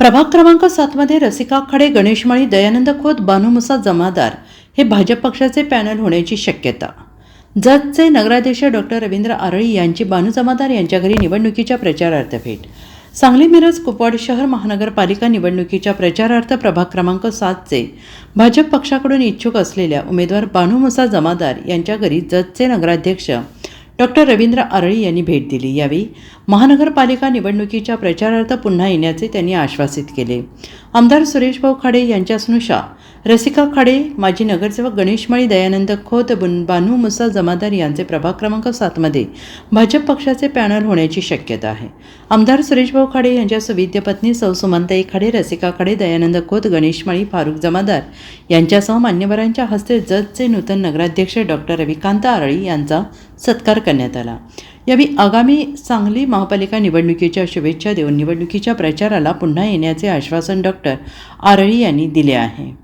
प्रभाग क्रमांक सातमध्ये रसिका खडे गणेशमाळी दयानंद खोत बानुमुसा जमादार हे भाजप पक्षाचे पॅनल होण्याची शक्यता. जतचे नगराध्यक्ष डॉक्टर रवींद्र आरळी यांची बानू जमादार यांच्या घरी निवडणुकीच्या प्रचारार्थ भेट. सांगली मिरज कुपवाड शहर महानगरपालिका निवडणुकीच्या प्रचारार्थ प्रभाग क्रमांक सातचे भाजप पक्षाकडून इच्छुक असलेल्या उमेदवार बानू मुसा जमादार यांच्या घरी जतचे नगराध्यक्ष डॉक्टर रवींद्र आरळी यांनी भेट दिली. यावेळी महानगरपालिका निवडणुकीच्या प्रचारार्थ पुन्हा येण्याचे त्यांनी आश्वासित केले. आमदार सुरेशभाऊ खाडे यांच्या स्नुषा रसिका खाडे माजी नगरसेवक गणेशमाळी दयानंद खोत बुन बानू मुसा जमादार यांचे प्रभाग क्रमांक सातमध्ये भाजप पक्षाचे पॅनल होण्याची शक्यता आहे. आमदार सुरेशभाऊ खाडे यांच्या सुविद्य पत्नी सौ सुमंताई खाडे रसिका खाडे दयानंद खोत गणेशमाळी फारुख जमादार यांच्यासह मान्यवरांच्या हस्ते जतचे नूतन नगराध्यक्ष डॉक्टर रविकांत आरळी यांचा सत्कार करण्यात आला. यावेळी आगामी सांगली महापालिका निवडणुकीच्या शुभेच्छा देऊन निवडणुकीच्या प्रचाराला पुन्हा येण्याचे आश्वासन डॉक्टर आरळी यांनी दिले आहे.